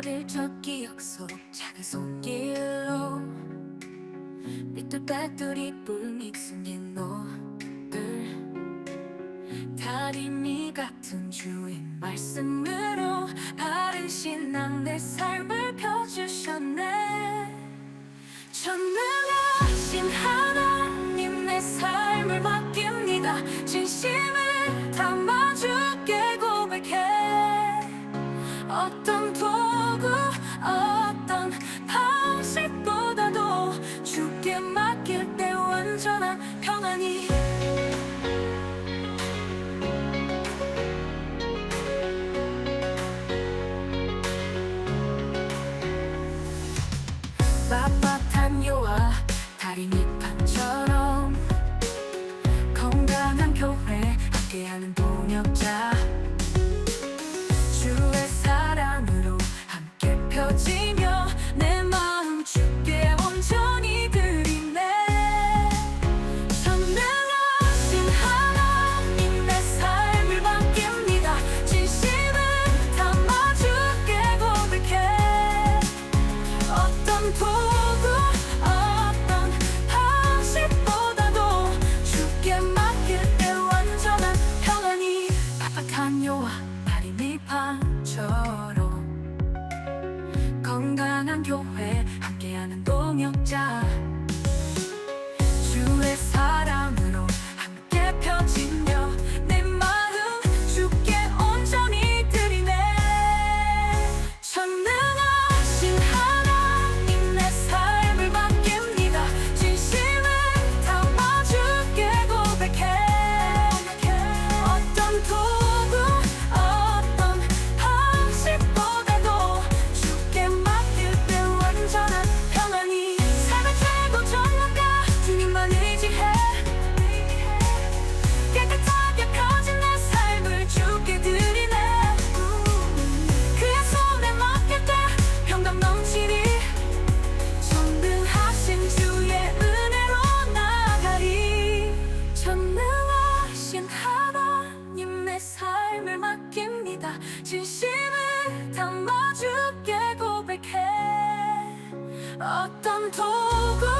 어릴 적 기억 속 작은 손길로 삐뚤빼뚤이 뿔밑 숨긴 노을 다리미 같은 주인 말씀으로 바른 신앙 내 삶을 펴주셨 가만히 빳빳한 요와 다리 밑판처럼 건강한 교회 함께하는 동역자. 동료와 파리미판처럼 건강한 교회 함께하는 동역자 주의 진심을 담아줄게 고백해. 어떤 도구